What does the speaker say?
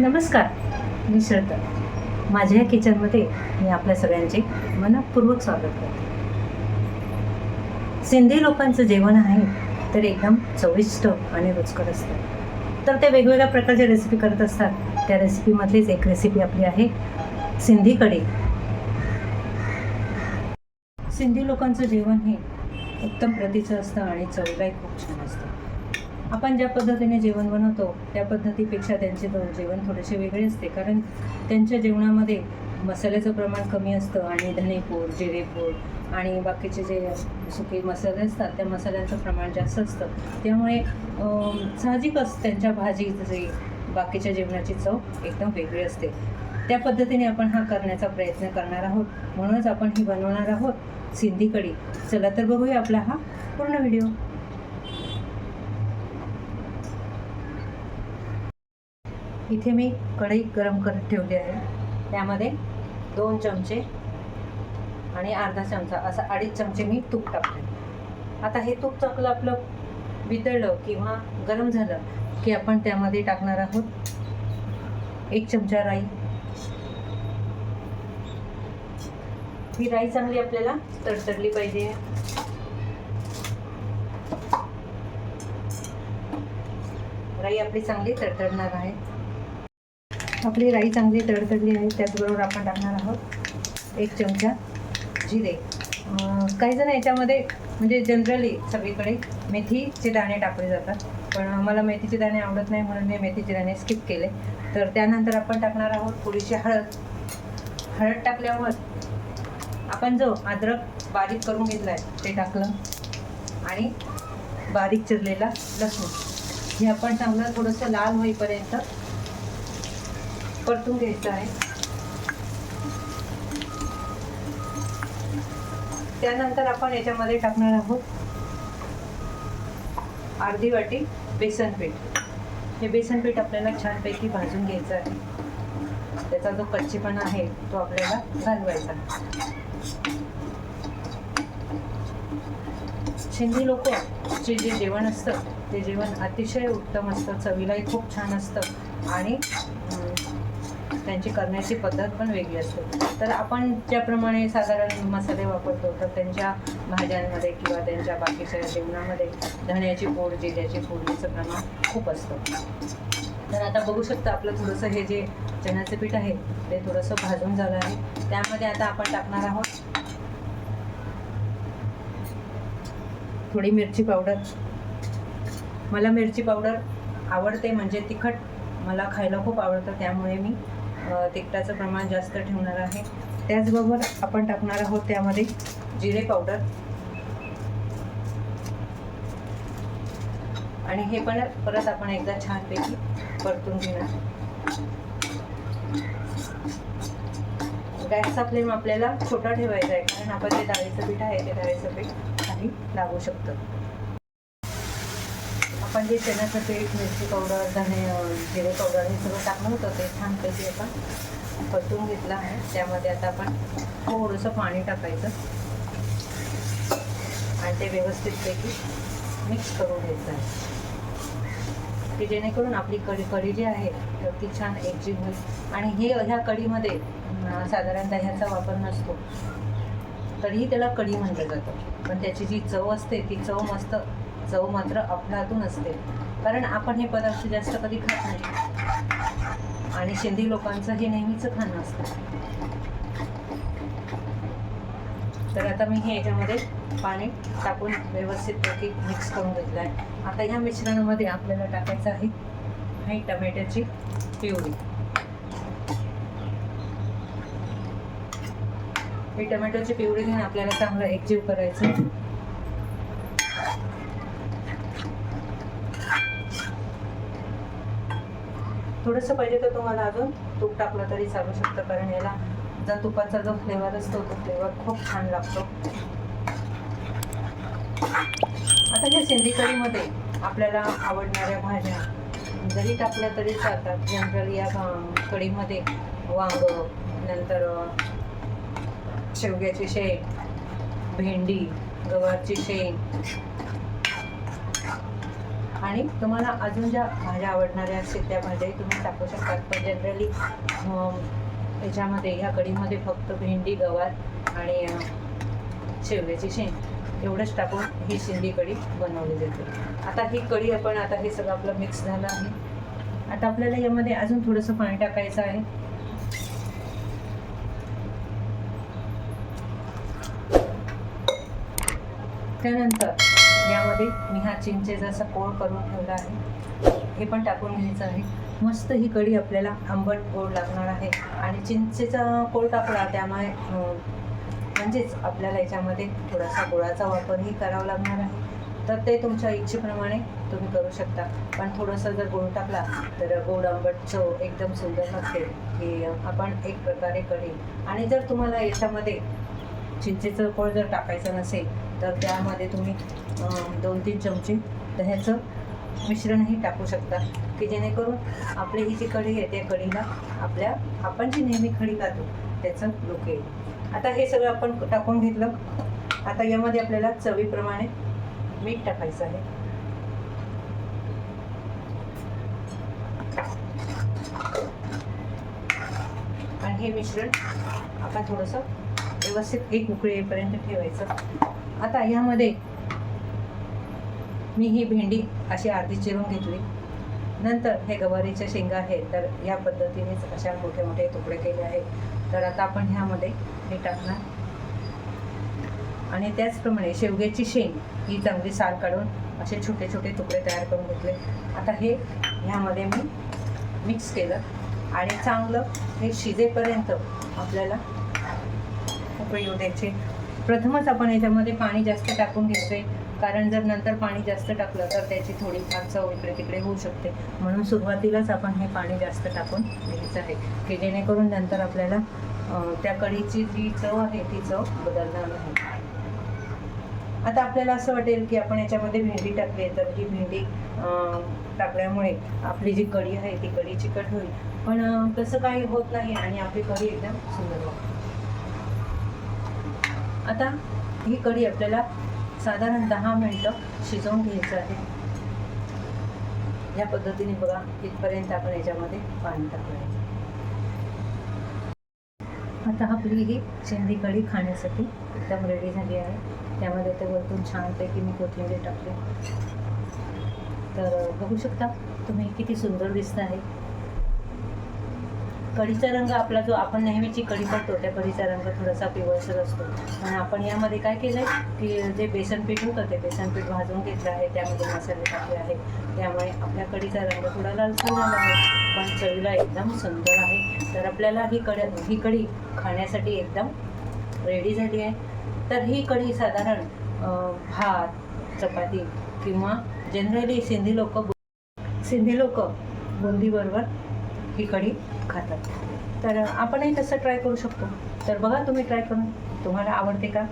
नमस्कार मी श्रद्धा. माझ्या या किचनमध्ये मी आपल्या सगळ्यांचे मनपूर्वक स्वागत करते. सिंधी लोकांचं जेवण आहे तर एकदम चविष्ट आणि रुचकर असतं. तर ते वेगवेगळ्या प्रकारच्या रेसिपी करत असतात. त्या रेसिपीमधलीच एक रेसिपी आपली आहे सिंधी कढी. सिंधी लोकांचं जेवण हे उत्तम प्रतीचं असतं आणि चवीलाही खूप छान आपण ज्या पद्धतीने जेवण बनवतो त्या पद्धतीपेक्षा त्यांचे जेवण थोडेसे वेगळे असते. कारण त्यांच्या जेवणामध्ये मसाल्याचं प्रमाण कमी असतं आणि धनेपूड जिरेपूड आणि बाकीचे जे सुके मसाले असतात त्या मसाल्यांचं प्रमाण जास्त असतं. त्यामुळे साहजिकच त्यांच्या भाजीची बाकीच्या जेवणाची चव एकदम वेगळी असते. त्या पद्धतीने आपण हा करण्याचा प्रयत्न करणार आहोत. म्हणूनच आपण ही बनवणार आहोत सिंधी कढी चला तर बघूया आपला हा पूर्ण व्हिडिओ. इथे मी कढई गरम करत ठेवली आहे. त्यामध्ये दोन चमचे आणि अर्धा चमचा असं अडीच चमचे मी तूप टाकले आता हे तूप चांगलं आपलं वितळलं किंवा गरम झालं की आपण त्यामध्ये टाकणार आहोत एक चमचा राई. ही राई चांगली आपल्याला तडतडली पाहिजे. राई आपली चांगली तडतडणार आहे. आपली राई चांगली तडतडली आहे त्याचबरोबर आपण टाकणार आहोत एक चमचा जिरे. काही जण याच्यामध्ये म्हणजे जनरली सगळीकडे मेथीचे दाणे टाकले जातात. पण मला मेथीचे दाणे आवडत नाही म्हणून मी मेथीचे दाणे स्किप केले. तर त्यानंतर आपण टाकणार आहोत थोडीशी हळद. हळद टाकल्यावर आपण जो अद्रक बारीक करून घेतला आहे ते टाकलं. आणि बारीक चिरलेला लसूण. हे आपण चांगलं थोडंसं लाल होईपर्यंत परतून घ्यायचं आहे. त्यानंतर आपण याच्यामध्ये टाकणार आहोत अर्धी वाटी बेसन पीठ. हे बेसन पीठ आपल्याला छानपैकी भाजून घ्यायचं आहे. त्याचा जो कच्चेपणा आहे तो आपल्याला घालवायचा सिंधी लोक जे जे जेवण असतं ते जेवण अतिशय उत्तम असतं चवीलाही खूप छान असतं आणि त्यांची करण्याची पद्धत पण वेगळी असते. तर आपण ज्याप्रमाणे साधारण मसाले वापरतो तर त्यांच्या भाज्यांमध्ये किंवा त्यांच्या बाकीच्या जेवणामध्ये धण्याची पूड जिऱ्याची फोडणीचं प्रमाण खूप असतं. तर आता बघू शकता आपलं थोडंसं हे जे चण्याचं पीठ आहे ते थोडंसं भाजून झालं आहे. त्यामध्ये आता आपण टाकणार आहोत थोडी मिरची पावडर. मला मिरची पावडर आवडते म्हणजे तिखट मला खायला खूप आवडतं त्यामुळे मी तिखटाचं प्रमाण जास्त ठेवणार आहे. त्याचबरोबर आपण टाकणार आहोत त्यामध्ये जिरे पावडर. आणि हे पण परत आपण एकदा छानपैकी परतून घेणार गॅसचा फ्लेम आपल्याला छोटा ठेवायचा आहे कारण आपण जे डाळीचं पीठ आहे ते डाळीचं पीठ खाली लागू शकतं. आपण जे चण्याचं पीठ मिरची पावडर धणे जिरे पावडर हे सगळं टाकलं होतं ते छानपैकी आपण परतून घेतलं आहे. त्यामध्ये आता आपण थोडंसं पाणी टाकायचं आणि ते व्यवस्थितपैकी मिक्स करून घ्यायचं आहे. की जेणेकरून आपली कढी कढी जी आहे ती छान एकजीव होईल. आणि हे ह्या कढीमध्ये साधारणतः ह्याचा वापर नसतो. तरीही त्याला कढी म्हटलं जातं. पण त्याची जी चव असते ती चव मस्त चव मात्र अफलातून असते. कारण आपण हे पदार्थ जास्त कधी खात नाही. आणि शेंदी लोकांचं हे नेहमीचं खाणं असतं. तर आता मी हे याच्यामध्ये पाणी टाकून व्यवस्थितपैकी मिक्स करून घेतलं आहे आता ह्या मिश्रणामध्ये आपल्याला टाकायचं आहे ही टमॅटोची प्युरी. ही टमॅटोची प्युरी घेऊन आपल्याला चांगलं एकजीव करायचं. थोडंसं पाहिजे तर तुम्हाला अजून तूप टाकलं तरी चालू शकतं कारण याला जर तुपाचा जो फ्लेवर असतो तो फ्लेवर खूप छान लागतो. आता ज्या सिंधी कढीमध्ये आपल्याला आवडणाऱ्या भाज्या जरी टाकल्या तरी चालतात. जनरल या कढीमध्ये वांग नंतर शेवग्याची शेंग भेंडी गवारची शेंग आणि तुम्हाला अजून ज्या भाज्या आवडणाऱ्या असतील त्या भाज्याही तुम्ही टाकू शकतात पण जनरली याच्यामध्ये ह्या कढीमध्ये फक्त भेंडी गवार आणि शेवग्याची शेंग एवढंच टाकून ही शिंदी कढी बनवली जाते. आता ही कढी आपण आता हे सगळं आपलं मिक्स झालं आहे. आता आपल्याला यामध्ये अजून थोडंसं पाणी टाकायचं आहे. त्यानंतर यामध्ये मी हा चिंचेचा असा कोळ करून ठेवला आहे. हे पण टाकून घ्यायचं आहे. मस्त ही कढी आपल्याला आंबट गोड लागणार आहे. आणि चिंचेचा कोळ टाकला त्यामुळे म्हणजेच आपल्याला याच्यामध्ये थोडासा गुळाचा वापरही करावा लागणार आहे. तर ते तुमच्या इच्छेप्रमाणे तुम्ही करू शकता. पण थोडंसं जर गोड टाकला तर गोड आंबट चव एकदम सुंदर लागते. की आपण एक प्रकारे कढी. आणि जर तुम्हाला याच्यामध्ये चिंचेचं फळ जर टाकायचं नसेल तर त्यामध्ये तुम्ही दोन तीन चमचे दह्याचं मिश्रणही टाकू शकता की जेणेकरून आपली ही जी कढी आहे त्या कढीला आपल्या आपण जी नेहमी खडी खातो त्याचं लुक येईल. आता हे सगळं आपण टाकून घेतलं. आता यामध्ये आपल्याला चवीप्रमाणे मीठ टाकायचं आहे. आणि हे मिश्रण आपण थोडंसं व्यवस्थित एक उकळी येईपर्यंत ठेवायचं. आता यामध्ये मी ही भेंडी अशी अर्धी चिरून घेतली. नंतर हे गवारीच्या शेंगा आहेत तर या पद्धतीनेच अशा मोठे मोठे तुकडे केले आहेत. तर आता आपण ह्यामध्ये हे टाकणार. आणि त्याचप्रमाणे शेवग्याची शेंग ही चांगली साल काढून असे छोटे छोटे तुकडे तयार करून घेतले. आता हे ह्यामध्ये मी मिक्स केलं. आणि चांगलं हे शिजेपर्यंत आपल्याला उकळी येऊ द्यायचे प्रथमच आपण याच्यामध्ये पाणी जास्त टाकून घ्यायचे कारण जर नंतर पाणी जास्त टाकलं तर त्याची थोडीफार चव इकडे तिकडे होऊ शकते. म्हणून सुरुवातीलाच आपण हे पाणी जास्त टाकून घ्यायचं आहे. की जेणेकरून नंतर आपल्याला त्या कढीची जी चव आहे ती चव बदलणार नाही. आता आपल्याला असं वाटेल की आपण याच्यामध्ये भेंडी टाकली तर ही भेंडी टाकल्यामुळे आपली जी कढी आहे ती कढी चिकट होईल. पण तसं काही होत नाही आणि आपली कढी एकदम सुंदर लागते आता ही कढी आपल्याला साधारण दहा मिनटं शिजवून घ्यायचं आहे. या पद्धतीने बघा इथपर्यंत आपण याच्यामध्ये पाणी टाकलं आहे आता आपली ही शेंदी कढी खाण्यासाठी एकदम रेडी झाली आहे. त्यामध्ये ते वरतून छानपैकी मी कोथिंबीर टाकले. तर बघू शकता तुम्ही किती सुंदर दिसत आहे. कढीचा रंग आपला जो आपण नेहमीची कढी करतो त्या कढीचा रंग थोडासा पिवळसर असतो. आणि आपण यामध्ये काय केलं आहे की जे बेसन पीठ होतं ते बेसन पीठ भाजून घेतलं आहे. त्यामध्ये मसाले टाकले आहे त्यामुळे आपल्या कढीचा रंग थोडा लालसर झाला आहे. पण चवीला एकदम सुंदर आहे. तर आपल्याला ही कढ ही कढी खाण्यासाठी एकदम रेडी झाली आहे. तर ही कढी साधारण भात चपाती किंवा जनरली सिंधी लोक सिंधी लोक बुंदीबरोबर ही कढी खातात. तर आपणही तसं ट्राय करू शकतो. तर बघा तुम्ही ट्राय करून तुम्हाला आवडते का?